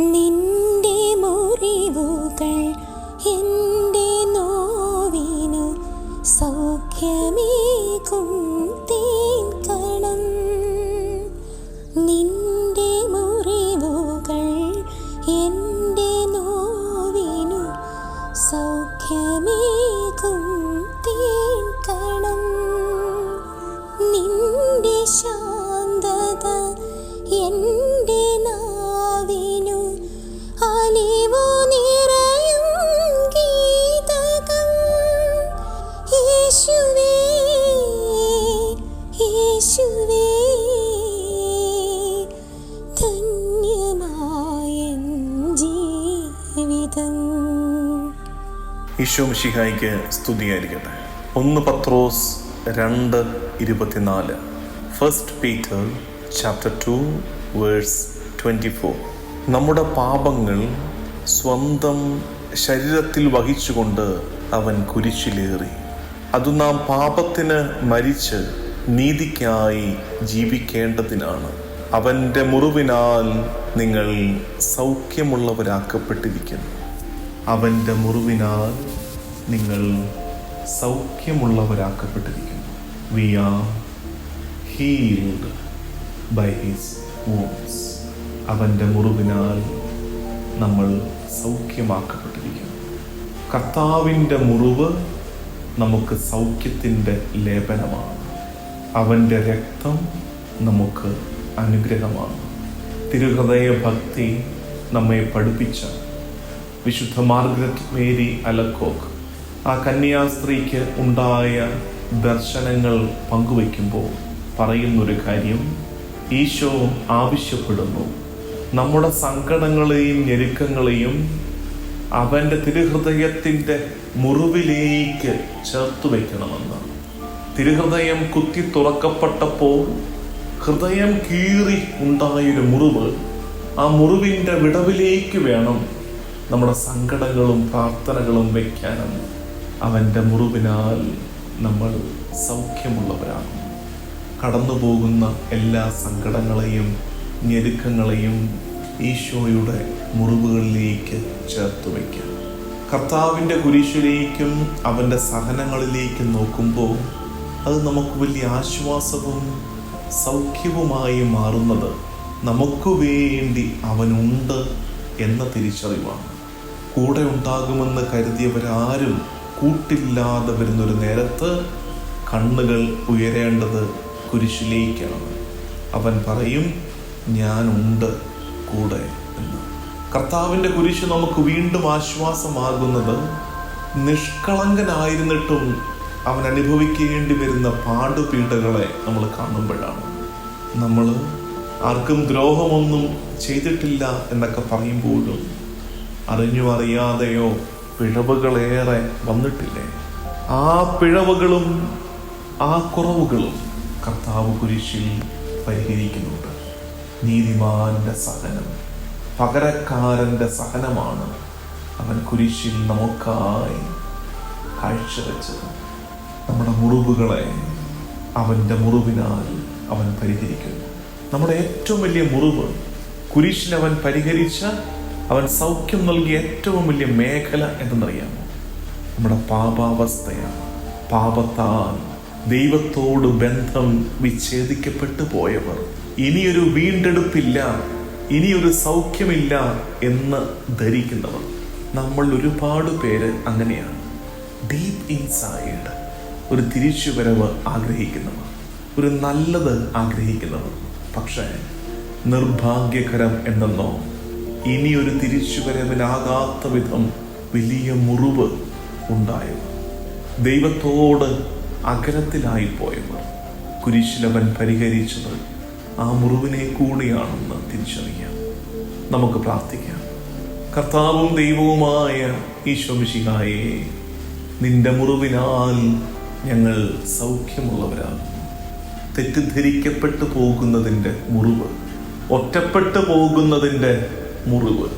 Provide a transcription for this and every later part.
നിന്റെ മുറിവുകൾ എന്റെ നോവിനു സൗഖ്യമേകും തേൻ കണം. നിന്റെ മുറിവുകൾ എന്റെ നോവിനു സൗഖ്യമേകും തേൻ കണം. നിന്റെ ശാന്തത എന്റെ ഈശോ മിശിഹായിക്ക് സ്തുതിയായിരിക്കട്ടെ. ഒന്ന് പത്രോസ് രണ്ട് ഇരുപത്തിനാല്. First Peter chapter two verse twenty four നമ്മുടെ പാപങ്ങൾ സ്വന്തം ശരീരത്തിൽ വഹിച്ചുകൊണ്ട് അവൻ കുരിശിലേറി. അത് നാം പാപത്തിന് മരിച്ച് നീതിക്കായി ജീവിക്കേണ്ടതിനാണ്. അവന്റെ മുറിവിനാൽ നിങ്ങൾ സൗഖ്യമുള്ളവരാക്കപ്പെട്ടിരിക്കുന്നു. അവന്റെ മുറിവിനാൽ നിങ്ങൾ സൗഖ്യമുള്ളവരാക്കപ്പെട്ടിരിക്കുന്നു. We are healed by his wounds അവന്റെ മുറിവിനാൽ നമ്മൾ സൗഖ്യമാക്കപ്പെട്ടിരിക്കുന്നു. കർത്താവിന്റെ മുറിവ് നമുക്ക് സൗഖ്യത്തിന്റെ ലേപനമാണ്. അവന്റെ രക്തം നമുക്ക് അനുഗ്രഹമാണ്. തിരുഹൃദയ ഭക്തി നമ്മെ പഠിപ്പിച്ച വിശുദ്ധ മാർഗരറ്റ് മേരി അലക്കോക്ക് ആ കന്യാസ്ത്രീക്ക് ഉണ്ടായ ദർശനങ്ങൾ പങ്കുവയ്ക്കുമ്പോൾ പറയുന്നൊരു കാര്യം ഈശോ ആവശ്യപ്പെടുന്നു. നമ്മുടെ സങ്കടങ്ങളെയും ഞെരുക്കങ്ങളെയും അവന്റെ തിരുഹൃദയത്തിന്റെ മുറിവിലേക്ക് ചേർത്ത് വയ്ക്കണമെന്ന്. തിരുഹൃദയം കുത്തി തുറക്കപ്പെട്ടപ്പോൾ ഹൃദയം കീറി ഉണ്ടായൊരു മുറിവ് ആ മുറിവിന്റെ വിടവിലേക്ക് വേണം നമ്മുടെ സങ്കടങ്ങളും പ്രാർത്ഥനകളും വയ്ക്കാനും. അവന്റെ മുറിവിനാൽ നമ്മൾ സൗഖ്യമുള്ളവരാകും കടന്നു പോകുന്ന എല്ലാ സങ്കടങ്ങളെയും ഞെരുക്കങ്ങളെയും ഈശോയുടെ മുറിവുകളിലേക്ക് ചേർത്ത് വയ്ക്കാം. കർത്താവിന്റെ കുരിശിലേക്കും അവന്റെ സഹനങ്ങളിലേക്കും നോക്കുമ്പോൾ അത് നമുക്ക് വലിയ ആശ്വാസവും സൗഖ്യവുമായി മാറുന്നത് നമുക്ക് വേണ്ടി അവനുണ്ട് എന്ന തിരിച്ചറിവാണ്. കൂടെ ഉണ്ടാകുമെന്ന് കരുതിയവരാരും കൂട്ടില്ലാതെ വരുന്നൊരു നേരത്ത് കണ്ണുകൾ ഉയരേണ്ടത് കുരിശിലേക്കാണ്. അവൻ പറയും ഞാനുണ്ട് കൂടെ എന്ന്. കർത്താവിന്റെ കുരിശ് നമുക്ക് വീണ്ടും ആശ്വാസമാകുന്നത് നിഷ്കളങ്കനായിരുന്നിട്ടും അവൻ അനുഭവിക്കേണ്ടി വരുന്ന പാടുപീഠകളെ നമ്മൾ കാണുമ്പോഴാണ്. നമ്മൾ ആർക്കും ദ്രോഹമൊന്നും ചെയ്തിട്ടില്ല എന്നൊക്കെ പറയുമ്പോഴും അറിഞ്ഞു അറിയാതെയോ പിഴവുകളേറെ വന്നിട്ടില്ലേ? ആ പിഴവുകളും ആ കുറവുകളും കർത്താവ് കുരിശിൽ പരിഹരിക്കുന്നുണ്ട്. നീതിമാന്റെ സഹനം പകരക്കാരന്റെ സഹനമാണ് അവൻ കുരിശിൽ നമുക്കായി കാഴ്ചവെച്ചത് നമ്മുടെ മുറിവുകളെ അവന്റെ മുറിവിനാൽ അവൻ പരിഹരിക്കുന്നു. നമ്മുടെ ഏറ്റവും വലിയ മുറിവ് കുരിശിനവൻ പരിഹരിച്ച അവൻ സൗഖ്യം നൽകിയ ഏറ്റവും വലിയ മേഖല എന്തെന്നറിയാമോ? നമ്മുടെ പാപാവസ്ഥയാണ്. പാപത്താൽ ദൈവത്തോട് ബന്ധം വിച്ഛേദിക്കപ്പെട്ടു പോയവർ. ഇനിയൊരു വീണ്ടെടുപ്പില്ല ഇനിയൊരു സൗഖ്യമില്ല എന്ന് ധരിക്കുന്നവർ. നമ്മൾ ഒരുപാട് പേര് അങ്ങനെയാണ്. ഡീപ്പ് ഇൻസൈഡ് ഒരു തിരിച്ചുവരവ് ആഗ്രഹിക്കുന്നവർ. ഒരു നല്ലത് ആഗ്രഹിക്കുന്നവർ. പക്ഷേ നിർഭാഗ്യകരം എന്നെന്നോ ഒരു തിരിച്ചുവരവിനാകാത്ത വിധം വലിയ മുറിവ് ഉണ്ടായവർ ദൈവത്തോട് അകലത്തിലായിപ്പോയവർ കുരിശിലവൻ പരിഹരിച്ചത് ആ മുറിവിനെ കൂടിയാണെന്ന് തിരിച്ചറിയാം. നമുക്ക് പ്രാർത്ഥിക്കാം. കർത്താവും ദൈവവുമായ ഈശോമിശിഹായെ നിന്റെ മുറിവിനാൽ ഞങ്ങൾ സൗഖ്യമുള്ളവരാകുന്നു. തെറ്റിദ്ധരിക്കപ്പെട്ടു പോകുന്നതിന്റെ മുറിവ് ഒറ്റപ്പെട്ടു പോകുന്നതിന്റെ മുറിവ്.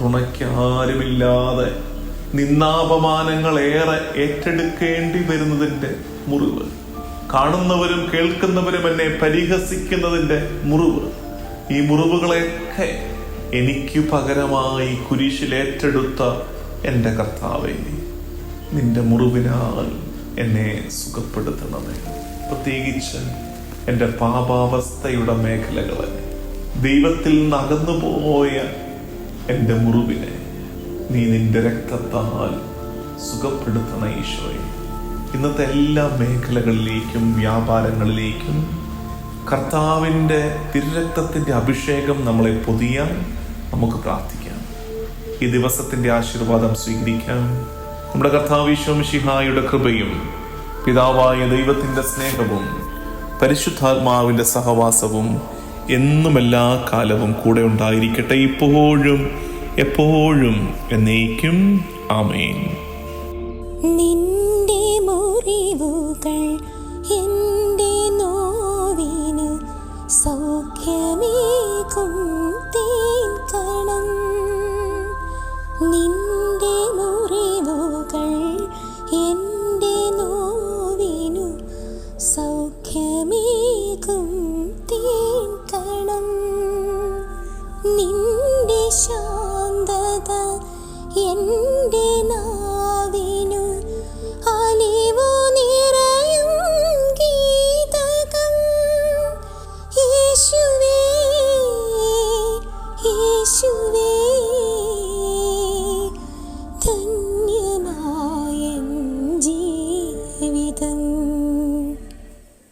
തുണയ്ക്കാരുമില്ലാതെ നിന്നാപമാനങ്ങളേറെ ഏറ്റെടുക്കേണ്ടി വരുന്നതിന്റെ മുറിവ്. കാണുന്നവരും കേൾക്കുന്നവരും എന്നെ പരിഹസിക്കുന്നതിന്റെ മുറിവ്. ഈ മുറിവുകളെയൊക്കെ എനിക്ക് പകരമായി കുരിശിലേറ്റെടുത്ത എന്റെ കർത്താവേ നിന്റെ മുറിവിനാൽ എന്നെ സുഖപ്പെടുത്തണമേ. പ്രത്യേകിച്ച് എന്റെ പാപാവസ്ഥയുടെ മേഖലകളെ. ദൈവത്തിൽ നകന്നു പോയ എന്റെ മുറിവിനെ നീ നിന്റെ രക്തത്താൽ സുഖപ്പെടുത്തണ ഈശോയെ. ഇന്നത്തെ എല്ലാ മേഖലകളിലേക്കും വ്യാപാരങ്ങളിലേക്കും കർത്താവിന്റെ തിരുരക്തത്തിന്റെ അഭിഷേകം നമ്മളെ പൊതിയാൻ നമുക്ക് പ്രാർത്ഥിക്കാം. ഈ ദിവസത്തിന്റെ ആശീർവാദം സ്വീകരിക്കാം. നമ്മുടെ കർത്താവ് ഈശോം ശിഹായുടെ കൃപയും പിതാവായ ദൈവത്തിന്റെ സ്നേഹവും പരിശുദ്ധാത്മാവിന്റെ സഹവാസവും എന്നും എല്ലാ കാലവും കൂടെ ഉണ്ടായിരിക്കട്ടെ ഇപ്പോഴും എപ്പോഴും എന്നേക്കും. ആമേൻ. നിന്റെ മുറിവുകൾ എന്റെ നോവിന് സൗഖ്യമേകും തേൻ കണം നിന്റെ ശാന്തത എന്റെ നാവിനു